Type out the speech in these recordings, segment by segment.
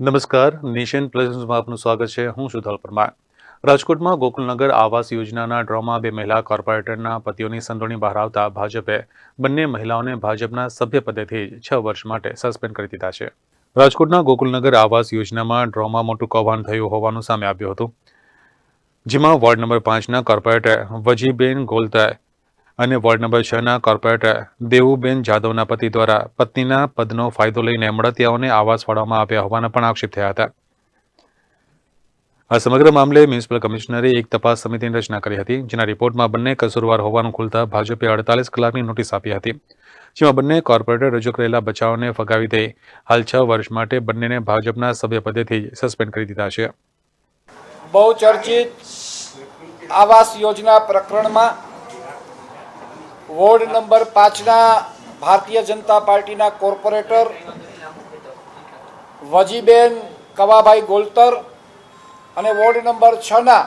નમસ્કાર, નેશન પ્લેઝન્સમાં આપનું સ્વાગત છે. હું સુધલ પરમાર. રાજકોટમાં ગોકુલનગર આવાસ યોજનાના ડ્રોમાં બે મહિલા કોર્પોરેટરના પતિઓની સંડોવણી બહાર આવતા ભાજપે બંને મહિલાઓને ભાજપના સભ્યપદેથી છ વર્ષ માટે સસ્પેન્ડ કરી દીધા છે. રાજકોટના ગોકુલનગર આવાસ યોજનામાં ડ્રોમાં મોટું કૌભાંડ થયું હોવાનું સામે આવ્યું હતું. જેમાં વોર્ડ નંબર પાંચના કોર્પોરેટર વજીબેન ગોલતાએ અને વોર્ડ નંબર છના કોર્પોરેટર દેવુબેન જાદવના પતિ દ્વારા પત્નીના પદનો ફાયદો લઈને મળતિયાઓને આવાસ ફાળવવામાં આવ્યા હોવાના પણ આક્ષેપ થયા હતા. આ સમગ્ર મામલે મ્યુનિસિપલ કમિશનરે એક તપાસ સમિતિની રચના કરી હતી, જેના રિપોર્ટમાં બંને કસૂરવાર હોવાનું ખુલતા ભાજપે અડતાલીસ કલાકની નોટિસ આપી હતી. જેમાં બંને કોર્પોરેટર રજૂ કરેલા બચાવને ફગાવી દઈ હાલ છ વર્ષ માટે બંનેને ભાજપના સભ્યપદેથી સસ્પેન્ડ કરી દીધા છે. બહુચર્ચિત આવાસ યોજના પ્રકરણમાં વોર્ડ નંબર પાંચના ભારતીય જનતા પાર્ટીના કોર્પોરેટર વજીબેન કવાભાઈ ગોલતર અને વોર્ડ નંબર છના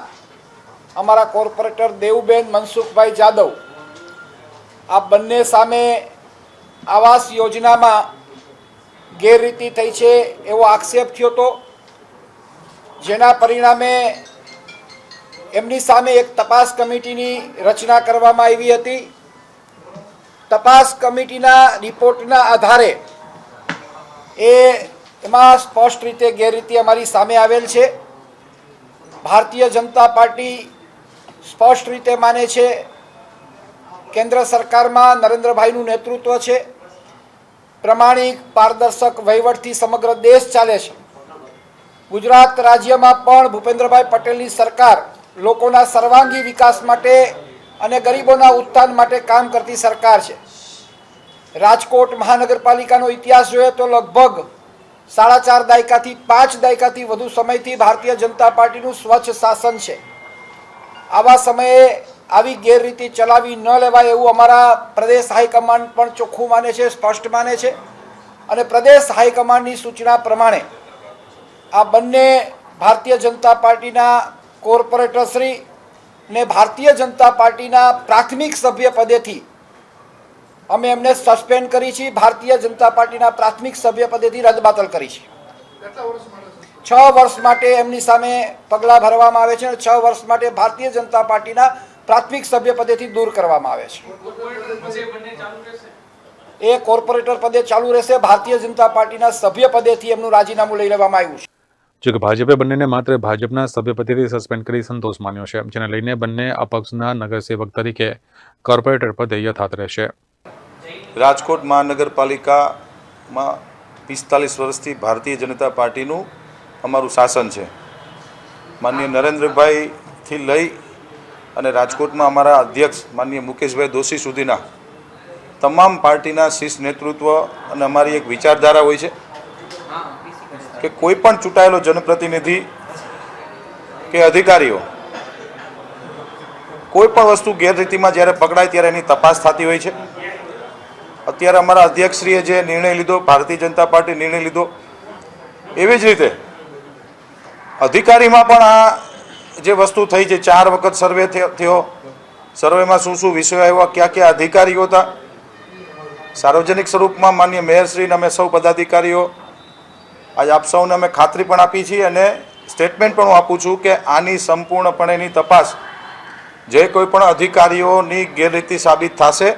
અમારા કોર્પોરેટર દેવુબેન મનસુખભાઈ જાદવ. આ બંને સામે આવાસ યોજનામાં ગેરરીતિ થઈ છે એવો આક્ષેપ થયો હતો. જેના પરિણામે એમની સામે એક તપાસ કમિટીની રચના કરવામાં આવી હતી. તપાસ કમિટીના રિપોર્ટના આધારે એ એમાં સ્પષ્ટ રીતે ગેરરીતિ અમારી સામે આવેલ છે. ભારતીય જનતા પાર્ટી સ્પષ્ટ રીતે માને છે, કેન્દ્ર સરકારમાં નરેન્દ્રભાઈનું નેતૃત્વ છે, પ્રમાણિક પારદર્શક વહીવટથી સમગ્ર દેશ ચાલે છે. ગુજરાત રાજ્યમાં પણ ભૂપેન્દ્રભાઈ પટેલની સરકાર લોકોના સર્વાંગી વિકાસ માટે અને ગરીબોના ઉત્થાન માટે કામ કરતી સરકાર છે. રાજકોટ મહાનગરપાલિકાનો ઇતિહાસ જોઈએ તો લગભગ સાડા ચાર દાયકાથી પાંચ દાયકાથી વધુ સમયથી ભારતીય જનતા પાર્ટીનું સ્વચ્છ શાસન છે. આવા સમયે આવી ગેરરીતિ ચલાવી ન લેવાય એવું અમારા પ્રદેશ હાઈકમાન્ડ પણ ચોખ્ખું માને છે, સ્પષ્ટ માને છે. અને પ્રદેશ હાઈકમાન્ડની સૂચના પ્રમાણે આ બંને ભારતીય જનતા પાર્ટીના કોર્પોરેટરશ્રી ને ભારતીય જનતા પાર્ટીના પ્રાથમિક સભ્ય પદેથી અમે એમને સસ્પેન્ડ કરી છે. ભારતીય જનતા પાર્ટીના પ્રાથમિક સભ્ય પદેથી રદબાતલ કરી છે. છ વર્ષ માટે એમની સામે પગલાં ભરવામાં આવે છે અને છ વર્ષ માટે ભારતીય જનતા પાર્ટીના પ્રાથમિક સભ્ય પદેથી દૂર કરવામાં આવે છે. એ કોર્પોરેટર પદે ચાલુ રહેશે. ભારતીય જનતા પાર્ટીના સભ્ય પદેથી એમનું રાજીનામું લઈ લેવામાં આવ્યું છે. જોકે ભાજપે બંનેને માત્ર ભાજપના સભ્યપદેથી સસ્પેન્ડ કરી સંતોષ માન્યો છે, જેને લઈને બંને અપક્ષના નગરસેવક તરીકે કોર્પોરેટર પદે યથાત રહેશે. રાજકોટ મહાનગરપાલિકામાં પિસ્તાલીસ વર્ષથી ભારતીય જનતા પાર્ટીનું અમારું શાસન છે. માનનીય નરેન્દ્રભાઈથી લઈ અને રાજકોટમાં અમારા અધ્યક્ષ માનનીય મુકેશભાઈ દોશી સુધીના તમામ પાર્ટીના શીર્ષ નેતૃત્વ અને અમારી એક વિચારધારા હોય છે. કે કોઈ પણ ચૂંટાયેલો જનપ્રતિનિધિ કે અધિકારીઓ કોઈ પણ વસ્તુ ગેરરીતિમાં જ્યારે પકડાય ત્યારે એની તપાસ થતી હોય છે. અત્યારે અમારા અધ્યક્ષશ્રીએ જે નિર્ણય લીધો, ભારતીય જનતા પાર્ટી નિર્ણય લીધો, એવી જ રીતે અધિકારીમાં પણ આ જે વસ્તુ થઈ છે, ચાર વખત સર્વે થયો- સર્વેમાં શું શું વિષયો આવ્યા, ક્યાં ક્યાં અધિકારીઓ હતા. સાર્વજનિક સ્વરૂપમાં માન્ય મેયરશ્રીને અમે સૌ પદાધિકારીઓ આજ આપ સૌને અમે ખાતરી પણ આપી છીએ અને સ્ટેટમેન્ટ પણ હું આપું છું કે આની સંપૂર્ણપણેની તપાસ જે કોઈ પણ અધિકારીઓની ગેરરીતિ સાબિત થશે,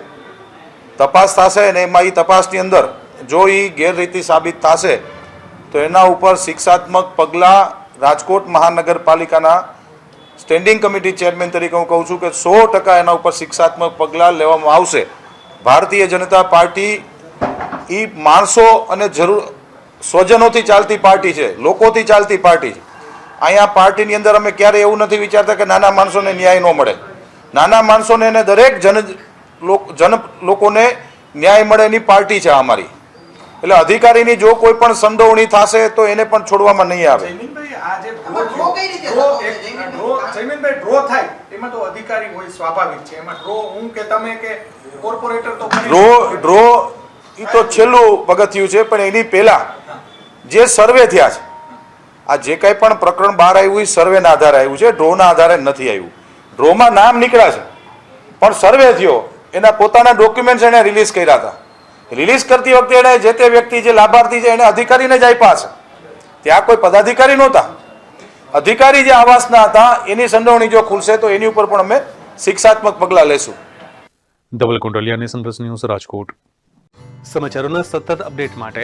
તપાસ થશે અને એમાં એ તપાસની અંદર જો એ ગેરરીતિ સાબિત થશે, તો એના ઉપર શિક્ષાત્મક પગલાં રાજકોટ મહાનગરપાલિકાના સ્ટેન્ડિંગ કમિટી ચેરમેન તરીકે હું કહું છું કે સો ટકા એના ઉપર શિક્ષાત્મક પગલાં લેવામાં આવશે. ભારતીય જનતા પાર્ટી એ માણસો અને જરૂર સ્વજનોથી ચાલતી પાર્ટી છે લોકોથી ચાલતી પાર્ટી છે. અહીંયા પાર્ટીની અંદર અમે ક્યારેય એવું નથી વિચારતા કે નાના માણસોને ન્યાય ન મળે. નાના માણસોને અને દરેક જન જન લોકોને ન્યાય મળે એની પાર્ટી છે અમારી. એટલે અધિકારીની જો કોઈ પણ સંડોવણી થશે તો એને પણ છોડવામાં નહીં આવે. જયમીનભાઈ આ જે આમાં ડ્રો ડ્રો કઈ રીતે ડ્રો થતો એક હશે, જયમીનભાઈ? ડ્રો જયમીનભાઈ ડ્રો થાય એમાં તો અધિકારી હોય સ્વાભાવિક છે. એમાં ડ્રો હું કે તમે કે કોર્પોરેટર તો ઘણી- ડ્રો ડ્રો એ તો છેલ્લું પગથિયું છે પણ એની પહેલા જે સર્વે થયા છે આ જે કાંઈ પણ પ્રકરણ બહાર આવ્યું એ સર્વેના આધારે આવ્યું છે ડ્રોના આધારે નથી આવ્યું. ડ્રોમાં નામ નીકળ્યા છે પણ સર્વે થયો એના પોતાના ડોક્યુમેન્ટ્સ એણે રિલીઝ કર્યા હતા. રિલીઝ કરતી વખતે એણે જે તે વ્યક્તિ જે લાભાર્થી છે એને અધિકારીને જ આપ્યા છે. ત્યાં કોઈ પદાધિકારી નહોતા. અધિકારી જે આવાસના હતા એની સંડોવણી જો ખુલશે તો એની ઉપર પણ અમે શિક્ષાત્મક પગલાં લેશું. Dhaval Kundaliya nation plus news Rajkot. સમાચારોના સતત અપડેટ માટે